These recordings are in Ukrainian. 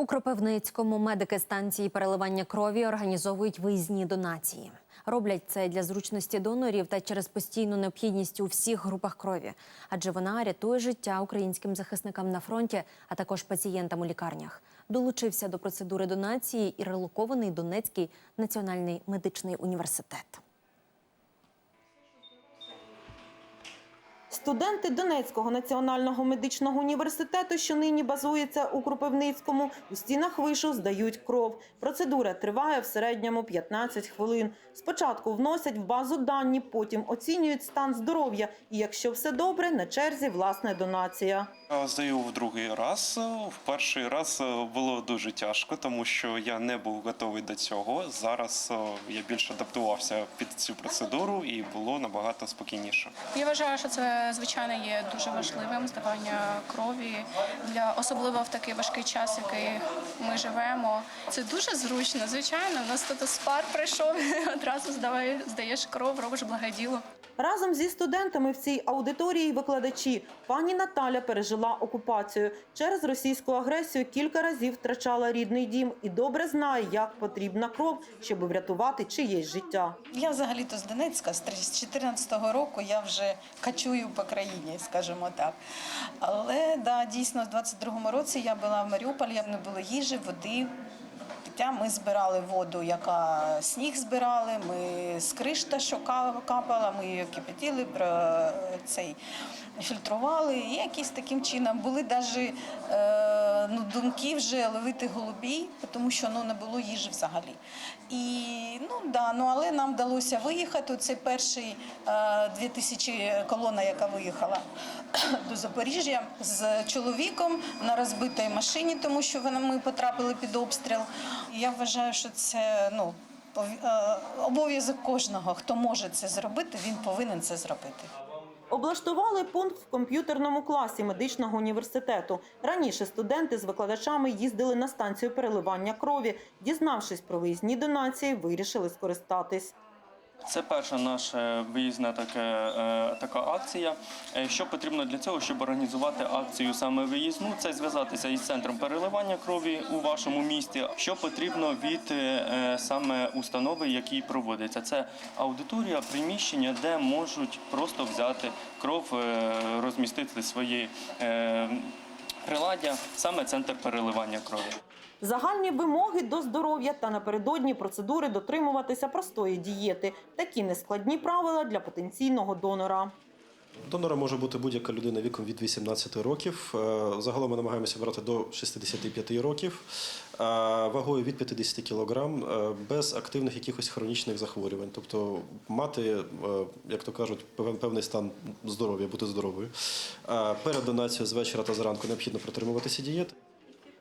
У Кропивницькому медики станції переливання крові організовують виїзні донації. Роблять це для зручності донорів та через постійну необхідність у всіх групах крові, адже вона рятує життя українським захисникам на фронті, а також пацієнтам у лікарнях. Долучився до процедури донації і релокований Донецький національний медичний університет. Студенти Донецького національного медичного університету, що нині базується у Кропивницькому, у стінах вишу здають кров. Процедура триває в середньому 15 хвилин. Спочатку вносять в базу дані, потім оцінюють стан здоров'я. І якщо все добре, на черзі власне донація. Я Здаю в другий раз. В перший раз е, було дуже тяжко, тому що я не був готовий до цього. Зараз е, я більш адаптувався під цю процедуру і було набагато спокійніше. Я вважаю, що це звичайно є дуже важливим здавання крові для особливо в такий важкий час, який ми живемо. Це дуже зручно. Звичайно, у нас тут спар прийшов, одразу здавай, здаєш кров, робиш благоділо. Разом зі студентами в цій аудиторії викладачі. Пані Наталя пережила окупацію. Через російську агресію кілька разів втрачала рідний дім і добре знає, як потрібна кров, щоб врятувати чиєсь життя. Я взагалі-то з Донецька, з 2014 року я вже качую по країні, скажімо так. Але да, дійсно, в 22-му році я була в Маріуполі, я не було їжі, води. Ми збирали воду, яка сніг збирали, ми з кришта, що капала, ми її кипятили, цей фільтрували. І якісь таким чином були навіть е, ну, думки вже ловити голубій, тому що ну, не було їжі взагалі. І да, ну але нам вдалося виїхати. Це перший е, 2000 колона, яка виїхала до Запоріжжя з чоловіком на розбитій машині, тому що ми потрапили під обстріл. Я вважаю, що це ну. е, Обов'язок кожного, хто може це зробити, він повинен це зробити. Облаштували пункт в комп'ютерному класі медичного університету. Раніше студенти з викладачами їздили на станцію переливання крові. Дізнавшись про виїзні донації, вирішили скористатись. Це перша наша виїзна таке, е, така акція. Е, Що потрібно для цього, щоб організувати акцію саме виїзну? Це зв'язатися із центром переливання крові у вашому місті. Що потрібно від е, саме установи, які проводиться? Це аудиторія, приміщення, де можуть просто взяти кров, розмістити свої приладдя, саме центр переливання крові. Загальні вимоги до здоров'я та напередодні процедури дотримуватися простої дієти. Такі нескладні правила для потенційного донора. Донором може бути будь-яка людина віком від 18 років. Е, Загалом ми намагаємося брати до 65 років, е, вагою від 50 кг, е, без активних якихось хронічних захворювань. Тобто мати, як то кажуть, певний стан здоров'я, бути здоровою. Перед донацією з вечора та зранку необхідно протримуватися дієти.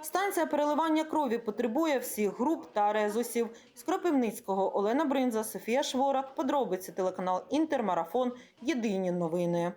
Станція переливання крові потребує всіх груп та резусів. З Кропивницького Олена Бринза, Софія Шворак. Подробиці телеканал Інтермарафон. Єдині новини.